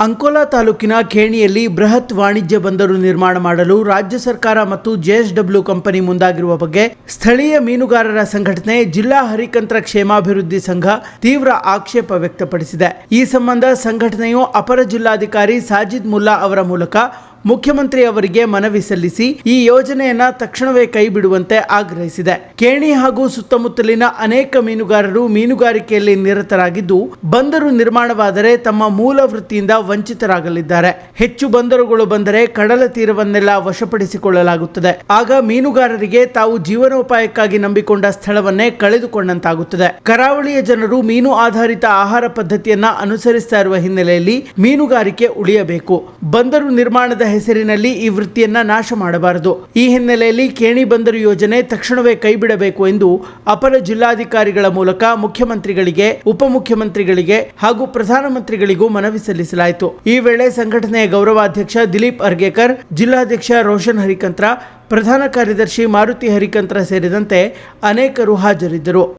ಅಂಕೋಲಾ ತಾಲೂಕಿನ ಖೇಣಿಯಲ್ಲಿ ಬೃಹತ್ ವಾಣಿಜ್ಯ ಬಂದರು ನಿರ್ಮಾಣ ಮಾಡಲು ರಾಜ್ಯ ಸರ್ಕಾರ ಮತ್ತು ಜೆಎಸ್ಡಬ್ಲ್ಯೂ ಕಂಪನಿ ಮುಂದಾಗಿರುವ ಬಗ್ಗೆ ಸ್ಥಳೀಯ ಮೀನುಗಾರರ ಸಂಘಟನೆ ಜಿಲ್ಲಾ ಹರಿಕಂತ್ರ ಕ್ಷೇಮಾಭಿವೃದ್ಧಿ ಸಂಘ ತೀವ್ರ ಆಕ್ಷೇಪ ವ್ಯಕ್ತಪಡಿಸಿದೆ. ಈ ಸಂಬಂಧ ಸಂಘಟನೆಯು ಅಪರ ಜಿಲ್ಲಾಧಿಕಾರಿ ಸಾಜಿದ್ ಮುಲ್ಲಾ ಅವರ ಮೂಲಕ ಮುಖ್ಯಮಂತ್ರಿ ಅವರಿಗೆ ಮನವಿ ಸಲ್ಲಿಸಿ ಈ ಯೋಜನೆಯನ್ನ ತಕ್ಷಣವೇ ಕೈಬಿಡುವಂತೆ ಆಗ್ರಹಿಸಿದೆ. ಕೇಣಿ ಹಾಗೂ ಸುತ್ತಮುತ್ತಲಿನ ಅನೇಕ ಮೀನುಗಾರರು ಮೀನುಗಾರಿಕೆಯಲ್ಲಿ ನಿರತರಾಗಿದ್ದು, ಬಂದರು ನಿರ್ಮಾಣವಾದರೆ ತಮ್ಮ ಮೂಲ ವೃತ್ತಿಯಿಂದ ವಂಚಿತರಾಗಲಿದ್ದಾರೆ. ಹೆಚ್ಚು ಬಂದರುಗಳು ಬಂದರೆ ಕಡಲ ತೀರವನ್ನೆಲ್ಲ ವಶಪಡಿಸಿಕೊಳ್ಳಲಾಗುತ್ತದೆ. ಆಗ ಮೀನುಗಾರರಿಗೆ ತಾವು ಜೀವನೋಪಾಯಕ್ಕಾಗಿ ನಂಬಿಕೊಂಡ ಸ್ಥಳವನ್ನೇ ಕಳೆದುಕೊಂಡಂತಾಗುತ್ತದೆ. ಕರಾವಳಿಯ ಜನರು ಮೀನು ಆಧಾರಿತ ಆಹಾರ ಪದ್ಧತಿಯನ್ನ ಅನುಸರಿಸ್ತಾ ಇರುವ ಹಿನ್ನೆಲೆಯಲ್ಲಿ ಮೀನುಗಾರಿಕೆ ಉಳಿಯಬೇಕು. ಬಂದರು ನಿರ್ಮಾಣದ ಹೆಸರಿನಲ್ಲಿ ಈ ವೃತ್ತಿಯನ್ನ ನಾಶ ಮಾಡಬಾರದು. ಈ ಹಿನ್ನೆಲೆಯಲ್ಲಿ ಕೇಣಿ ಬಂದರು ಯೋಜನೆ ತಕ್ಷಣವೇ ಕೈಬಿಡಬೇಕು ಎಂದು ಅಪರ ಜಿಲ್ಲಾಧಿಕಾರಿಗಳ ಮೂಲಕ ಮುಖ್ಯಮಂತ್ರಿಗಳಿಗೆ, ಉಪಮುಖ್ಯಮಂತ್ರಿಗಳಿಗೆ ಹಾಗೂ ಪ್ರಧಾನಮಂತ್ರಿಗಳಿಗೂ ಮನವಿ ಸಲ್ಲಿಸಲಾಯಿತು. ಈ ವೇಳೆ ಸಂಘಟನೆಯ ಗೌರವಾಧ್ಯಕ್ಷ ದಿಲೀಪ್ ಅರ್ಗೇಕರ್, ಜಿಲ್ಲಾಧ್ಯಕ್ಷ ರೋಷನ್ ಹರಿಕಂತ್ರ, ಪ್ರಧಾನ ಕಾರ್ಯದರ್ಶಿ ಮಾರುತಿ ಹರಿಕಂತ್ರ ಸೇರಿದಂತೆ ಅನೇಕರು ಹಾಜರಿದ್ದರು.